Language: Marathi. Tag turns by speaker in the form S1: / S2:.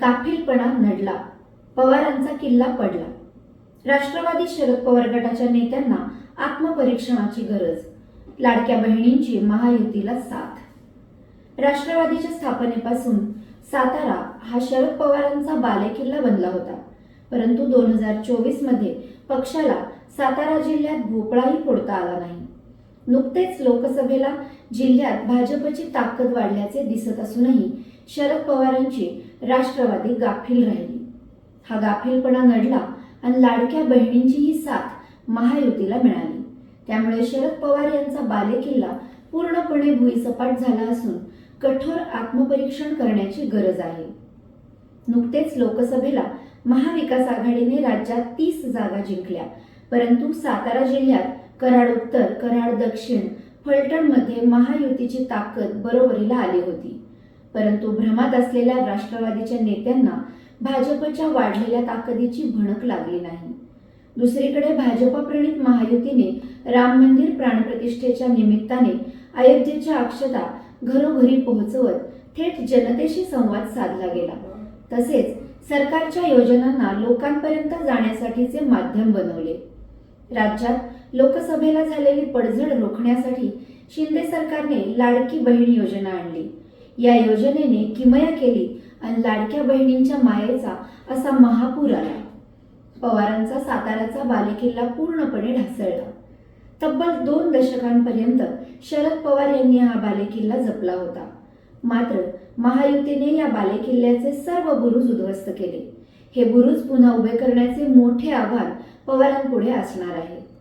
S1: गाफीलपणा घडला पवारांचा किल्ला पडला. राष्ट्रवादी शरद पवार गटाच्या नेत्यांना आत्मपरीक्षणाची गरज. लाडक्या बहिणींची महायुतीला साथ. राष्ट्रवादीच्या स्थापनेपासून सातारा हा शरद पवारांचा बालेकिल्ला बनला होता. परंतु दोन हजार चोवीसमध्ये पक्षाला सातारा जिल्ह्यात भोपळाही फोडता आला नाही. नुकतेच लोकसभेला जिल्ह्यात भाजपची ताकद वाढल्याचे दिसत असूनही शरद पवारांची राष्ट्रवादी गाफील राहिली. हा गाफीलपणा नडला आणि लाडक्या बहिणींचीही साथ महायुतीला मिळाली. त्यामुळे शरद पवार यांचा बालेकिल्ला पूर्णपणे भुईसपाट झाला असून कठोर आत्मपरीक्षण करण्याची गरज आहे. नुकतेच लोकसभेला महाविकास आघाडीने राज्यात तीस जागा जिंकल्या. परंतु सातारा जिल्ह्यात कराड उत्तर कराड दक्षिण फलटणमध्ये महायुतीची ताकद बरोबरीला आली होती. परंतु भ्रमात असलेल्या राष्ट्रवादीच्या नेत्यांना भाजपच्या वाढलेल्या ताकदीची भणक लागली नाही. दुसरीकडे भाजपप्रणित महायुतीने राम मंदिर प्राणप्रतिष्ठेच्या निमित्ताने अयोध्येच्या अक्षता घरोघरी पोहोचवत थेट जनतेशी संवाद साधला गेला. तसेच सरकारच्या योजनांना लोकांपर्यंत जाण्यासाठीचे माध्यम बनवले. राज्यात लोकसभेला झालेली पडझड रोखण्यासाठी शिंदे सरकारने लाडकी बहीण योजना आणली. या योजनेने किमया केली आणि लाडक्या बहिणींच्या मायेचा असा महापूर आला. पवारांचा साताऱ्याचा बालेकिल्ला पूर्णपणे ढासळला. तब्बल दोन दशकांपर्यंत शरद पवार यांनी हा बालेकिल्ला जपला होता. मात्र महायुतीने या बालेकिल्ल्याचे सर्व बुरुज उद्ध्वस्त केले. हे बुरुज पुन्हा उभे करण्याचे मोठे आव्हान पवारांपुढे असणार आहे.